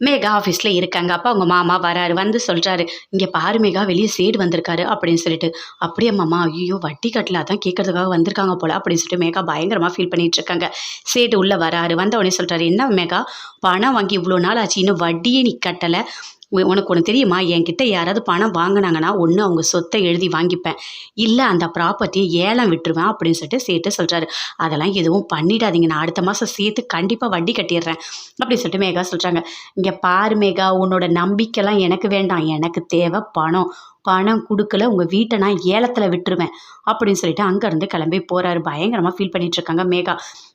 மேகா ஆஃபீஸில் இருக்காங்க. அப்போ அவங்க மாமா வராரு. வந்து சொல்கிறாரு இங்கே பாரு மேகா வெளியே சேடு வந்திருக்காரு அப்படின்னு சொல்லிட்டு. அப்படியே மாமா ஐயோ வட்டி கட்டல. அதான் கேட்கறதுக்காக வந்திருக்காங்க போல அப்படின்னு சொல்லிட்டு மேகா பயங்கரமாக ஃபீல் பண்ணிட்டு இருக்காங்க. சேடு உள்ளே வராரு. வந்த உடனே சொல்கிறாரு என்ன மேகா பணம் வாங்கி இவ்வளோ நாள் ஆச்சு. இன்னும் வட்டியே நீ கட்டலை. உனக்கு ஒன்று தெரியுமா? என்கிட்ட யாராவது பணம் வாங்கினாங்கன்னா ஒன்று அவங்க சொத்தை எழுதி வாங்கிப்பேன். இல்லை அந்த ப்ராப்பர்ட்டியை ஏலம் விட்டுருவேன் அப்படின்னு சொல்லிட்டு சேர்த்து சொல்கிறாரு அதெல்லாம் எதுவும் பண்ணிடாதீங்க. நான் அடுத்த மாதம் சேர்த்து கண்டிப்பாக வட்டி கட்டிடுறேன். அப்படின்னு சொல்லிட்டு மேகா சொல்கிறாங்க இங்கே பாரு மேகா உன்னோட நம்பிக்கைலாம் எனக்கு வேண்டாம். எனக்கு தேவை பணம். பணம் கொடுக்கல உங்கள் வீட்டை நான் ஏலத்தில் விட்டுருவேன் அப்படின்னு சொல்லிட்டு அங்கேருந்து கிளம்பி போகிறாரு பயங்கரமாக ஃபீல் பண்ணிகிட்ருக்காங்க மேகா.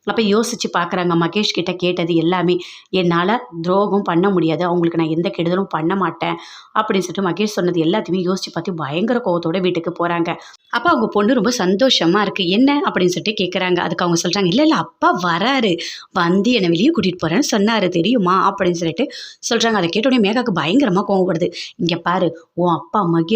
அப்போ யோசித்து பார்க்குறாங்க மகேஷ் கிட்ட கேட்டது எல்லாமே என்னால் துரோகம் பண்ண முடியாது அவங்களுக்கு நான் எந்த கெடுதலும் பண்ண மாட்டேன் அப்படின்னு சொல்லிட்டு மகேஷ் சொன்னது எல்லாத்தையுமே யோசித்து பார்த்து பயங்கர கோவத்தோட வீட்டுக்கு போகிறாங்க அப்போ அவங்க பொண்ணு ரொம்ப சந்தோஷமாக இருக்குது என்ன? அப்படின்னு சொல்லிட்டு கேட்குறாங்க அதுக்கு அவங்க சொல்கிறாங்க இல்லை இல்லை அப்பா வராரு வந்து என்னை வெளியே கூட்டிகிட்டு போகிறேன்னு சொன்னார் தெரியுமா? அப்படின்னு சொல்லிட்டு சொல்கிறாங்க அதை கேட்டோடனே மேகாவுக்கு பயங்கரமாக கோவப்படுது. இங்கே பாரு உன் அப்பா மகேஷ்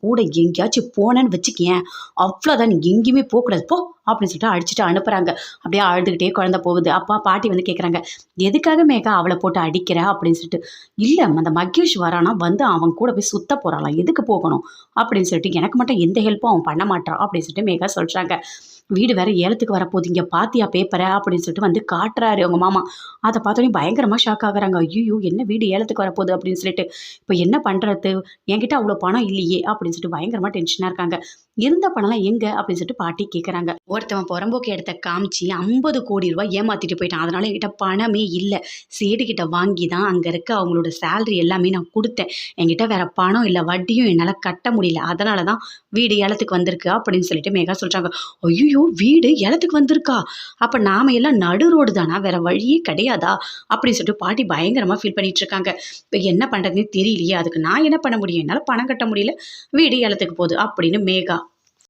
கூட எங்கேயாச்சும் போனேன்னு வச்சுக்கேன் அவ்வளோதான் நீ எங்கேயுமே போகக்கூடாது. போ அப்படின்னு சொல்லிட்டு அடிச்சுட்டு அனுப்புகிறாங்க அப்படியே அழுதுகிட்டே குழந்த போகுது. அப்பா பாட்டி வந்து கேட்குறாங்க எதுக்காக மேகா அவளை போட்டு அடிக்கிற? அப்படின்னு சொல்லிட்டு இல்லை அந்த மகேஷ் வரானா வந்து அவன் கூட போய் சுத்த போகிறாளாம் எதுக்கு போகணும்? அப்படின்னு சொல்லிட்டு எனக்கு மட்டும் எந்த ஹெல்ப்பும் அவன் பண்ண மாட்டான் அப்படின்னு சொல்லிட்டு மேகா சொல்கிறாங்க வீடு வேற ஏலத்துக்கு வரப்போகுது. இங்கே பாத்தியா பேப்பரை அப்படின்னு சொல்லிட்டு வந்து காட்டுறாரு அவங்க மாமா. அதை பார்த்தோன்னே பயங்கரமாக ஷாக் ஆகுறாங்க. ஐயோ என்ன வீடு ஏலத்துக்கு வரப்போகுது அப்படின்னு சொல்லிட்டு. இப்போ என்ன பண்ணுறது என்கிட்ட அவ்வளோ பணம் இல்லையே? அப்படின்னு சொல்லிட்டு பயங்கரமாக டென்ஷனாக இருக்காங்க. இருந்த பணம்லாம் எங்கே? அப்படின்னு சொல்லிட்டு பாட்டி கேட்குறாங்க ஒருத்தவன் புறம்போக்கு இடத்த காமிச்சு ஐம்பது கோடி ரூபாய் ஏமாற்றிட்டு போயிட்டான். அதனால என்கிட்ட பணமே இல்லை. சேடுகிட்ட வாங்கி தான் அங்கே இருக்க அவங்களோட சேலரி எல்லாமே நான் கொடுத்தேன். என்கிட்ட வேற பணம் இல்லை. வட்டியும் என்னால் கட்ட முடியல. அதனால தான் வீடு ஏலத்துக்கு வந்திருக்கு அப்படின்னு சொல்லிட்டு மேகா சொல்கிறாங்க ஐயோ வீடு ஏலத்துக்கு வந்திருக்கா. அப்போ நாம எல்லாம் நடு ரோடு தானா? வேற வழியே கிடையாதா? அப்படின்னு சொல்லிட்டு பாட்டி பயங்கரமாக ஃபீல் பண்ணிட்டு இருக்காங்க. இப்போ என்ன பண்ணுறதுன்னு தெரியலையே. அதுக்கு நான் என்ன பண்ண முடியும்? என்னால் பணம் கட்ட முடியல. வீடு ஏலத்துக்கு போகுது அப்படின்னு மேகா